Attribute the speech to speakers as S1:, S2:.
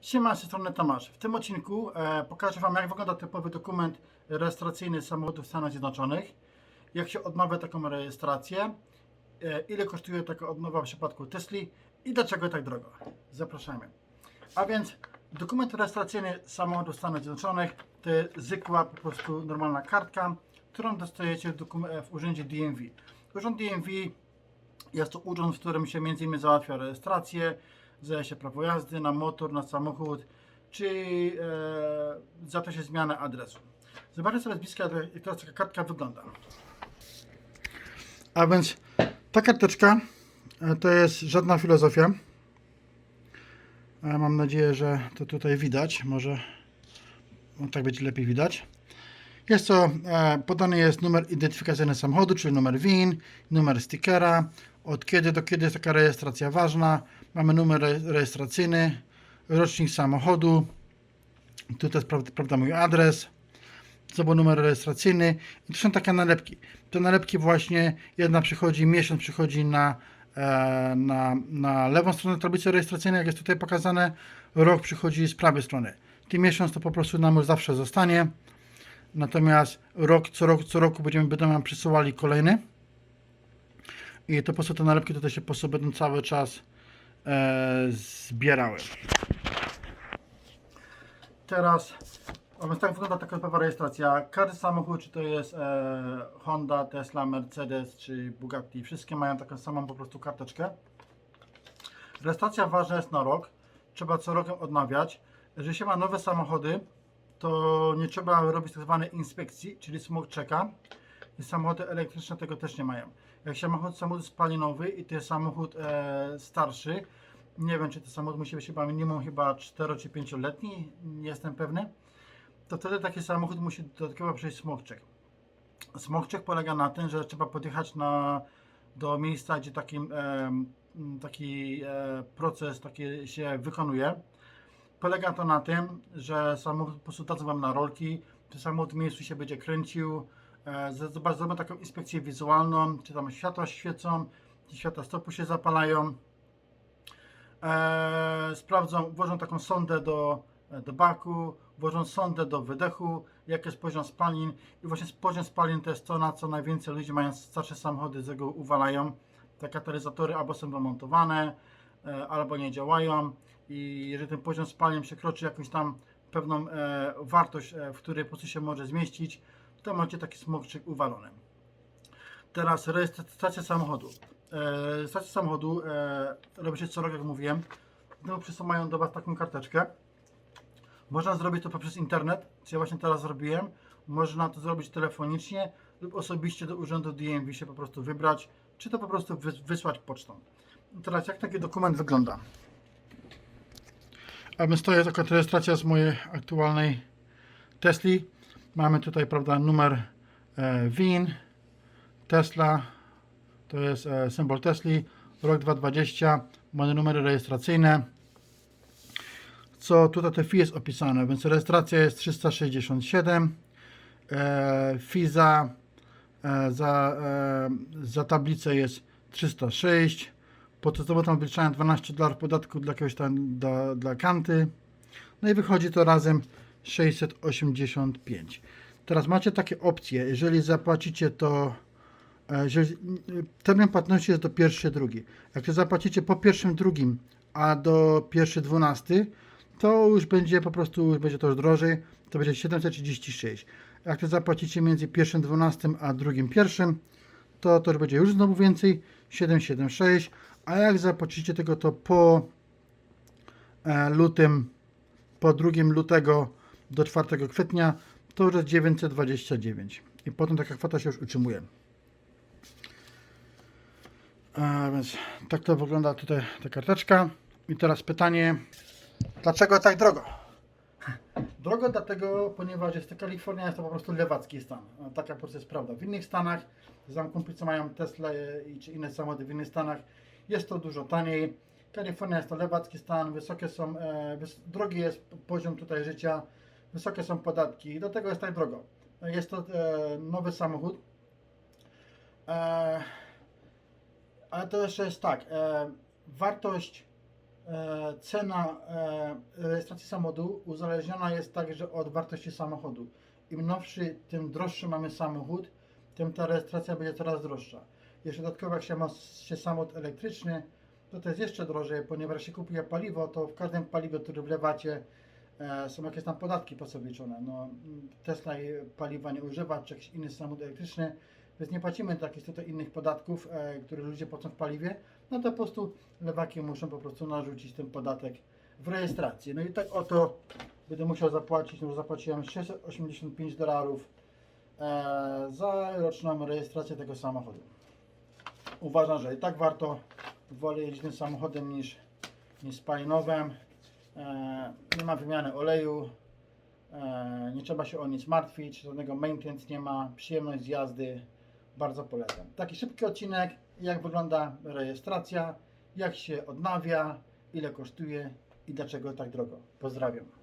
S1: Siema, z strony Tomasz. W tym odcinku e, pokażę Wam, jak wygląda typowy dokument rejestracyjny samochodu w Stanach Zjednoczonych, jak się odmawia taką rejestrację, e, ile kosztuje taka odmowa w przypadku Tesli i dlaczego tak drogo. Zapraszamy. A więc dokument rejestracyjny samochodu w Stanach Zjednoczonych to zwykła, po prostu normalna kartka, którą dostajecie w, e, w urzędzie DMV. Urząd DMV jest to urząd, w którym się m.in. załatwia rejestrację, zdaje się prawo jazdy na motor, na samochód, czy e, za to się zmiana adresu. Zobaczcie sobie z bliska, jak teraz taka kartka wygląda. A więc ta karteczka e, to jest żadna filozofia. E, Mam nadzieję, że to tutaj widać. Może tak będzie lepiej widać. Jest to, e, podany jest numer identyfikacyjny samochodu, czyli numer WIN, numer stickera, od kiedy do kiedy jest taka rejestracja ważna. Mamy numer re- rejestracyjny, rocznik samochodu, tutaj jest prawda, mój adres, to był numer rejestracyjny i to są takie nalepki. Te nalepki właśnie, jedna przychodzi, miesiąc przychodzi na, e, na, na lewą stronę tablicy rejestracyjnej, jak jest tutaj pokazane, rok przychodzi z prawej strony. Ten miesiąc to po prostu nam już zawsze zostanie. Natomiast rok, co, rok, co roku będziemy, będą nam przysyłali kolejny. I to po prostu te nalepki tutaj się po prostu będą cały czas e, zbierały. Teraz, a więc tak wygląda taka typowa rejestracja. Każdy samochód, czy to jest e, Honda, Tesla, Mercedes, czy Bugatti, wszystkie mają taką samą po prostu karteczkę. Rejestracja ważna jest na rok. Trzeba co roku odnawiać. Jeżeli się ma nowe samochody, to nie trzeba robić tak zwanej inspekcji, czyli smog checka. Samochody elektryczne tego też nie mają. Jak ma samochód spalinowy i to jest samochód e, starszy, nie wiem czy ten samochód musi być chyba minimum chyba 4 czy 5 letni, nie jestem pewny, to wtedy taki samochód musi dodatkowo przejść. Smog check polega na tym, że trzeba podjechać na, do miejsca, gdzie taki, e, taki e, proces taki się wykonuje. Polega to na tym, że samochód po prostu Wam na rolki, ten samochód w miejscu się będzie kręcił, e, z- zobacz- zrobią taką inspekcję wizualną, czy tam światła świecą, czy światła stopu się zapalają. E, sprawdzą, włożą taką sondę do, do baku, włożą sondę do wydechu, jaki jest poziom spalin i właśnie poziom spalin to jest to, na co najwięcej ludzi mają starsze samochody z reguły uwalają. Te katalizatory albo są wymontowane, e, albo nie działają i jeżeli ten poziom spalin przekroczy jakąś tam pewną wartość, w której po prostu się może zmieścić, to macie taki smokczyk uwalony. Teraz rejestracja samochodu. E, rejestracja samochodu e, robi się co rok, jak mówiłem. No, przesyłają do Was taką karteczkę. Można zrobić to poprzez internet, co ja właśnie teraz zrobiłem. Można to zrobić telefonicznie lub osobiście do urzędu DMV się po prostu wybrać, czy to po prostu wys- wysłać pocztą. Teraz jak taki dokument wygląda? A więc to jest taka rejestracja z mojej aktualnej Tesli. Mamy tutaj, prawda, numer e, WIN, Tesla, to jest e, symbol Tesli, rok 2020, mamy numery rejestracyjne. Co tutaj te fee jest opisane, więc rejestracja jest 367, e, fee za, e, za, e, za tablicę jest 306, podstawowo tam wliczają 12 dolarów podatku dla jakiegoś tam, dla, dla kanty, no i wychodzi to razem 685. Teraz macie takie opcje, jeżeli zapłacicie to E, że termin płatności jest do pierwszy, drugi. Jak to zapłacicie po pierwszym, drugim, a do pierwszy, dwunasty, to już będzie po prostu, już będzie to już drożej, to będzie 736. Jak to zapłacicie między pierwszym, dwunastym, a drugim, pierwszym, to to już będzie już znowu więcej, 776, a jak zapłacicie tego to po e, lutym, po 2 lutego do 4 kwietnia, to już jest 929. I potem taka kwota się już utrzymuje. A więc tak to wygląda tutaj ta karteczka. I teraz pytanie, dlaczego tak drogo? Drogo dlatego, ponieważ jest to Kalifornia, jest to po prostu lewacki stan. A Taka po prostu jest prawda. W innych stanach, znam kumpli, co mają Tesla i czy inne samochody w innych stanach, jest to dużo taniej. Kalifornia jest to lewacki stan, wysokie są, e, drogi jest poziom tutaj życia, wysokie są podatki i dlatego jest tak drogo. Jest to e, nowy samochód. E, ale to jeszcze jest tak, e, wartość e, cena e, rejestracji samochodu uzależniona jest także od wartości samochodu. Im nowszy, tym droższy mamy samochód, tym ta rejestracja będzie coraz droższa. Jeszcze dodatkowo jak się ma się samochód elektryczny, to to jest jeszcze drożej, ponieważ się kupuje paliwo, to w każdym paliwie, które wlewacie, są jakieś tam podatki po. No, Tesla paliwa nie używa, czy jakiś inny samochód elektryczny, więc nie płacimy takich tutaj innych podatków, e, które ludzie płacą w paliwie, no to po prostu lewaki muszą po prostu narzucić ten podatek w rejestracji. No i tak oto będę musiał zapłacić, no zapłaciłem 685 dolarów e, za roczną rejestrację tego samochodu. Uważam, że i tak warto, wolę jeździć tym samochodem niż, niż spalinowym. E, nie ma wymiany oleju, e, nie trzeba się o nic martwić, żadnego maintenance nie ma, przyjemność z jazdy, bardzo polecam. Taki szybki odcinek, jak wygląda rejestracja, jak się odnawia, ile kosztuje i dlaczego tak drogo. Pozdrawiam.